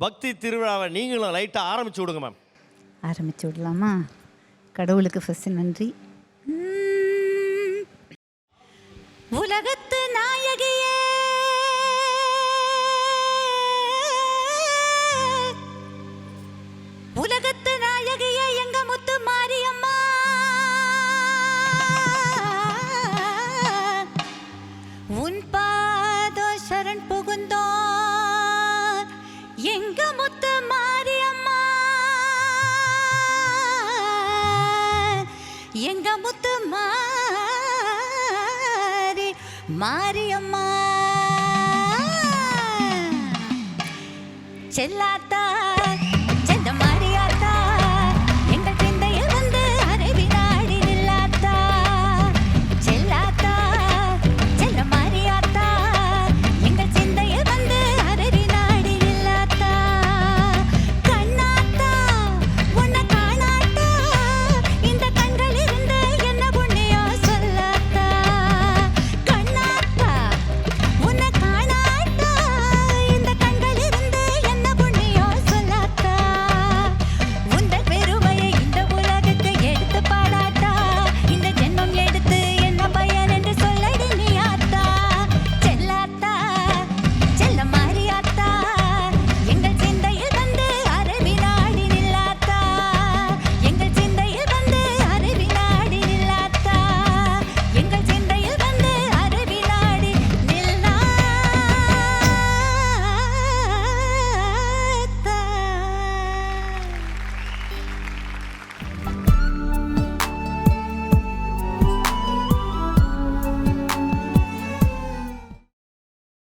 பக்தி திருவிழாவை நீங்களும் லைட்டாக ஆரம்பிச்சு விடுங்க மேம் ஆரம்பிச்சு விடலாமா? கடவுளுக்கு ஃபஸ்ட்டு நன்றி. உம். உலகத்து நாயகியே! உலகத்து நாயகியே எங்க முத்து மாரியம்மா! உன் பாதோ சரண் புகுந்தோர் முத்து மாறி மாரியம்மா. செல்லாத்தா